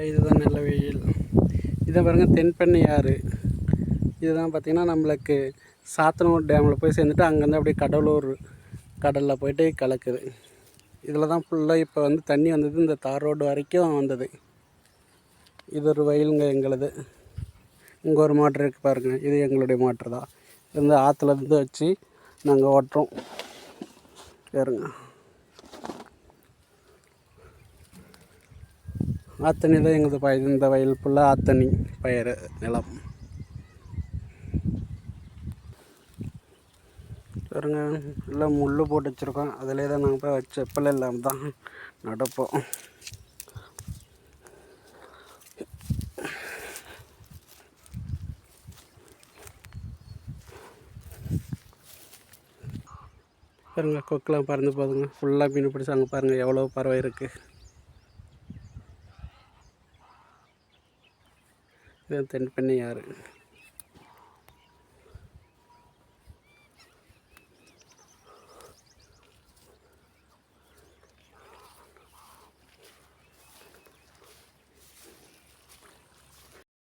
இதுதான் நல்ல வெயில். இதை பாருங்க தென்பெண்ணை ஆறு. இதுதான் பார்த்திங்கன்னா நம்மளுக்கு சாத்தனூர் டேமில் போய் சேர்ந்துட்டு அங்கேருந்து அப்படியே கடலூர் கடலில் போயிட்டு கலக்குது. இதில் தான் ஃபுல்லாக இப்போ வந்து தண்ணி வந்தது. இந்த தார் ரோடு வரைக்கும் வந்தது. இது ஒரு வயலுங்க எங்களுது. இங்கே ஒரு மோட்ரு இருக்குது பாருங்கள் இது எங்களுடைய மோட்ரு தான். இது வந்து ஆற்றுல இருந்து வச்சு நாங்கள் ஓட்டுறோம். பாருங்க. ஆத்தணி தான் எங்களது பயிர். இந்த வயல் ஃபுல்லாக ஆத்தணி பயிர் நிலம். பாருங்க எல்லாம் முள் போட்டு வச்சுருக்கோம். அதிலே தான் நாங்கள் போய் வச்ச செப்பல் இல்லாமல் தான் நடப்போம். பாருங்க கொக்கெலாம் பறந்து போதுங்க ஃபுல்லாக மீன் பிடிச்சாங்க பாருங்கள் எவ்வளோ பறவை இருக்குது இது தென்பெண்ணை ஆறு.